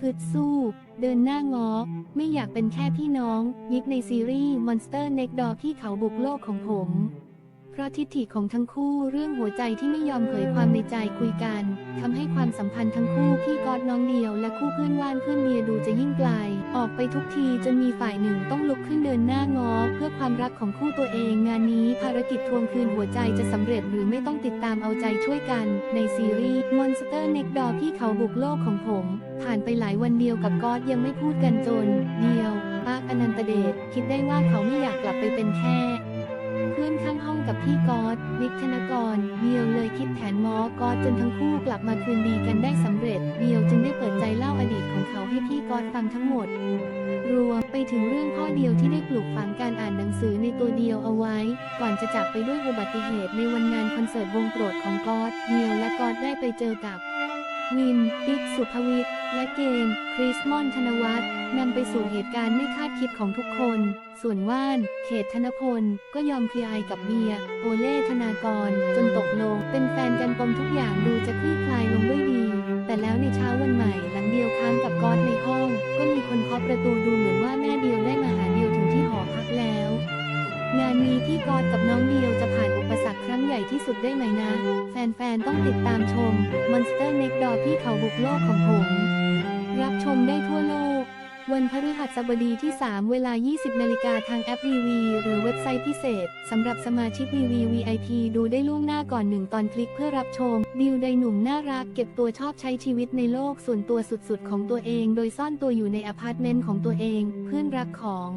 ฮึดสู้ เดินหน้างอ ไม่อยากเป็นแค่พี่น้อง ยิกในซีรีส์ Monster Next Door ที่เขาบุกโลกของผม เพราะทิฐิของทั้งคู่เรื่องหัวใจที่ไม่ยอมเผยความในใจคุยกันทำให้ความสัมพันธ์ทั้งคู่พี่กอดน้องเดียวและคู่เพื่อนว่านเพื่อนเมียดูจะยิ่งไกลออกไปทุกทีจนมีฝ่ายหนึ่งต้องลุกขึ้นเดินหน้าง้อเพื่อความรักของคู่ตัวเองงานนี้ภารกิจทวงคืนหัวใจจะสำเร็จหรือไม่ต้องติดตามเอาใจช่วยกัน ในซีรีส์ Monster Next Door พี่เขาบุกโลกของผม ผ่านไปหลายวันเดียวกับกอดยังไม่พูดกันจน เดียวปาอนันตเดชคิดได้ว่าเขาไม่อยากกลับไปเป็นแค่ พี่กอดมิกธนกรเดียวเลยคิดแผนมอกอดจนทั้งคู่กลับมาคืนดีกันได้สำเร็จเดียวจึงได้เปิดใจเล่าอดีตของเขาให้พี่กอดฟังทั้งหมด รวมไปถึงเรื่องพ่อเดียวที่ได้ปลูกฝังการอ่านหนังสือในตัวเดียวเอาไว้ ก่อนจะจากไปด้วยอุบัติเหตุในวันงานคอนเสิร์ตวงโปรดของกอดเดียวและกอดได้ไปเจอกับ วินปิ๊ก สุภวิทย์ และเกม คริสมอนธนวัฒน์นำไปสู่เหตุการณ์ไม่คาดคิดของทุกคน ส่วนว่าน เขตธนพล ก็ยอมเคลียร์ไอกับเบีย โอเล่ธนากร จนตกลง เป็นแฟนกันปมทุกอย่างดูจะคลี่คลายลงด้วยดี แต่แล้วในเช้าวันใหม่ หลังเดียวค้างกับก๊อตในห้อง ก็มีคนเคาะประตูดูเหมือนว่าแม่เดียวได้มาหาเดียวถึงที่หอพักแล้ว งานนี้พี่ก๊อดกับน้องเดียว หญ่ที่สุดได้ไหมนะ แฟนๆ ต้องติดตามชม Monster Next Door พี่เขาบุกโลกของผม รับชมได้ทั่วโลก วันพฤหัสบดีที่ 3 เวลา 20 นาฬิกาทางแอปวีวีหรือเว็บไซต์พิเศษสำหรับสมาชิกวีวี VIP ดูได้ล่วงหน้าก่อนหนึ่งตอนคลิกเพื่อรับชม ดิวไดหนุ่มน่ารักเก็บตัวชอบใช้ชีวิตในโลกส่วนตัวสุดๆ ของตัวเอง โดยซ่อนตัวอยู่ในอพาร์ตเมนต์ของตัวเอง เพื่อนรักของ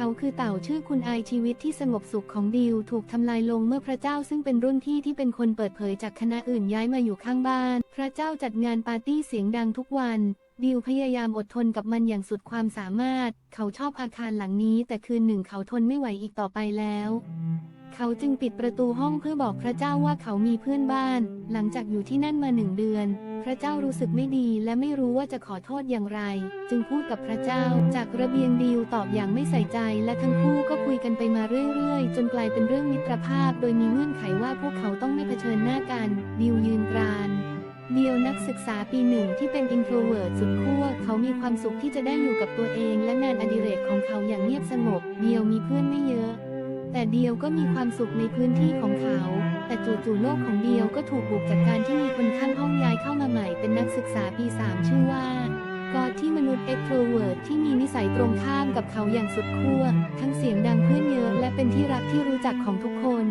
เขาคือเต่าชื่อคุณไอชีวิตที่สงบสุขของดิวถูกทำลายลงเมื่อพระเจ้าซึ่งเป็นรุ่นพี่ที่เป็นคนเปิดเผยจากคณะอื่นย้ายมาอยู่ข้างบ้าน พระเจ้าจัดงานปาร์ตี้เสียงดังทุกวัน ดิวพยายามอดทนกับมันอย่างสุดความสามารถ เขาชอบอาคารหลังนี้ แต่คืนหนึ่งเขาทนไม่ไหวอีกต่อไปแล้วเขาจึงปิดประตูห้องเพื่อบอกพระเจ้าว่าเขามีเพื่อนบ้าน หลังจากอยู่ที่นั่นมาหนึ่งเดือน พระเจ้ารู้สึกไม่ดีและไม่รู้ว่าจะขอโทษอย่างไร จึงพูดกับพระเจ้า จากระเบียงดิวตอบอย่างไม่ใส่ใจและทั้งคู่ก็คุยกันไปมาเรื่อยๆ จนกลายเป็นเรื่องมิตรภาพ โดยมีเงื่อนไขว่าพวกเขาต้องไม่เผชิญหน้ากัน ดิวยืนกรานเดียวนักศึกษาปีหนึ่งที่เป็น introvert สุดขั้วเขามีความสุขที่จะได้อยู่กับตัวเอง และงานอดิเรกของเขาอย่างเงียบสงบ เดียวมีเพื่อนไม่เยอะ แต่เดียวก็มีความสุขในพื้นที่ของเขา จู่ๆโลกของเดียวก็ถูกบุกจากการที่มีคนข้างห้องย้ายเข้ามาใหม่เป็นนักศึกษาปี 3 ชื่อว่ากอดที่มนุษย์ extrovert ที่มีนิสัยตรงข้ามกับเขาอย่างสุดขั้วทั้งเสียงดังเพื่อนเยอะและเป็นที่รักที่รู้จักของทุกคน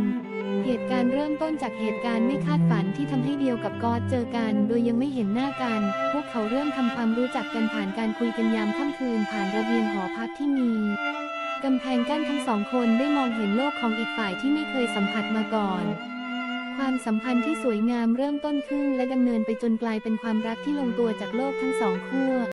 เหตุการณ์เริ่มต้นจากเหตุการณ์ไม่คาดฝันที่ทำให้เดียวกับกอดเจอกัน โดยยังไม่เห็นหน้ากัน พวกเขาเริ่มทำความรู้จักกันผ่านการคุยกันยามค่ำคืนผ่านระเบียงหอพักที่มีกำแพงกั้นทั้งสองคนได้มองเห็นโลกของอีกฝ่ายที่ไม่เคยสัมผัสมาก่อน ความสัมพันธ์ที่สวยงามเริ่มต้นขึ้นและดำเนินไปจนกลายเป็นความรักที่ลงตัวจากโลกทั้งสองขั้ว